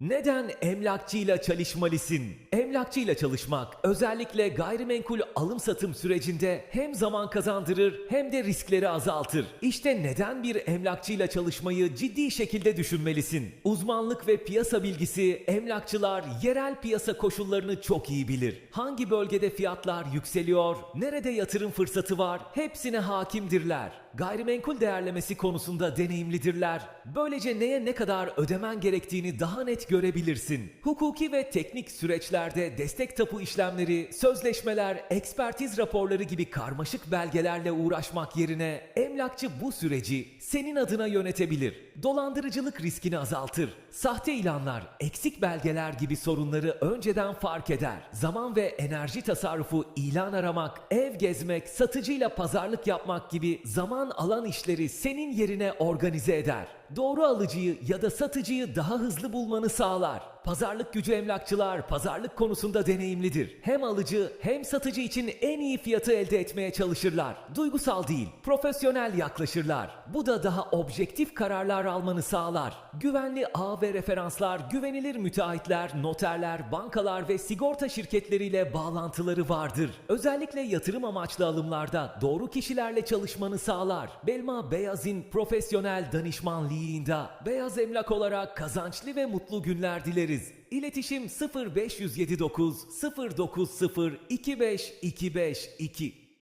Neden emlakçıyla çalışmalısın? Emlakçıyla çalışmak özellikle gayrimenkul alım satım sürecinde hem zaman kazandırır hem de riskleri azaltır. İşte neden bir emlakçıyla çalışmayı ciddi şekilde düşünmelisin. Uzmanlık ve piyasa bilgisi emlakçılar yerel piyasa koşullarını çok iyi bilir. Hangi bölgede fiyatlar yükseliyor, nerede yatırım fırsatı var hepsine hakimdirler. Gayrimenkul değerlemesi konusunda deneyimlidirler. Böylece neye ne kadar ödemen gerektiğini daha net görebilirsin. Hukuki ve teknik süreçlerde destek tapu işlemleri, sözleşmeler, ekspertiz raporları gibi karmaşık belgelerle uğraşmak yerine emlakçı bu süreci senin adına yönetebilir. Dolandırıcılık riskini azaltır. Sahte ilanlar, eksik belgeler gibi sorunları önceden fark eder. Zaman ve enerji tasarrufu ilan aramak, ev gezmek, satıcıyla pazarlık yapmak gibi zaman alan işleri senin yerine organize eder. Doğru alıcıyı ya da satıcıyı daha hızlı bulmanı sağlar. Pazarlık gücü emlakçılar pazarlık konusunda deneyimlidir. Hem alıcı hem satıcı için en iyi fiyatı elde etmeye çalışırlar. Duygusal değil, profesyonel yaklaşırlar. Bu da daha objektif kararlar almanı sağlar. Güvenli ağ ve referanslar, güvenilir müteahhitler, noterler, bankalar ve sigorta şirketleriyle bağlantıları vardır. Özellikle yatırım amaçlı alımlarda doğru kişilerle çalışmanı sağlar. Belma Beyaz'in profesyonel danışmanlığında Beyaz Emlak olarak kazançlı ve mutlu günler dileriz. İletişim 0579 090 2525 2